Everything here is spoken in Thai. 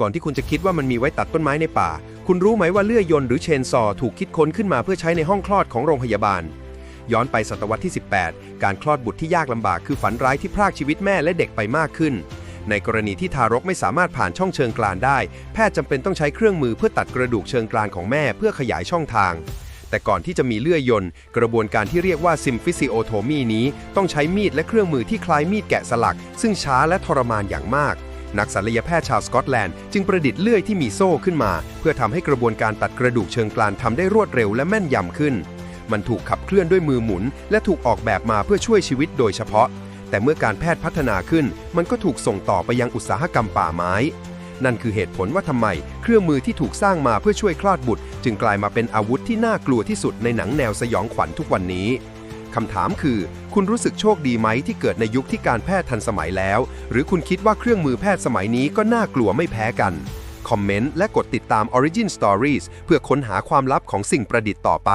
ก่อนที่คุณจะคิดว่ามันมีไว้ตัดต้นไม้ในป่า คุณรู้ไหมว่าเลื่อยยนต์หรือเชนซอว์ถูกคิดค้นขึ้นมาเพื่อใช้ในห้องคลอดของโรงพยาบาล ย้อนไปศตวรรษที่ 18 การคลอดบุตรที่ยากลำบากคือฝันร้ายที่พรากชีวิตแม่และเด็กไปมากขึ้น ในกรณีที่ทารกไม่สามารถผ่านช่องเชิงกรานได้ แพทย์จำเป็นต้องใช้เครื่องมือเพื่อตัดกระดูกเชิงกรานของแม่เพื่อขยายช่องทาง แต่ก่อนที่จะมีเลื่อยยนต์ กระบวนการที่เรียกว่าซิมฟิซิโอโทมีนี้ ต้องใช้มีดและเครื่องมือที่คล้ายมีดแกะสลัก ซึ่งช้าและทรมานอย่างมาก นักศัลยแพทย์ชาวสกอตแลนด์จึงประดิษฐ์เลื่อยที่มีโซ่ขึ้นมา เพื่อทำให้กระบวนการตัดกระดูกเชิงกรานทำได้รวดเร็วและแม่นยำขึ้น มันถูกขับเคลื่อนด้วยมือหมุน และถูกออกแบบมาเพื่อช่วยชีวิตโดยเฉพาะ แต่เมื่อการแพทย์พัฒนาขึ้น มันก็ถูกส่งต่อไปยังอุตสาหกรรมป่าไม้ นั่นคือเหตุผลว่าทำไม เครื่องมือที่ถูกสร้างมาเพื่อช่วยคลอดบุตร จึงกลายมาเป็นอาวุธที่น่ากลัวที่สุดในหนังแนวสยองขวัญทุกวันนี้ คำถามคือ คุณรู้สึกโชคดีไหมที่เกิดในยุคที่การแพทย์ทันสมัยแล้ว หรือคุณคิดว่าเครื่องมือแพทย์สมัยนี้ก็น่ากลัวไม่แพ้กัน คอมเมนต์และกดติดตาม Origin Stories เพื่อค้นหาความลับของสิ่งประดิษฐ์ต่อไป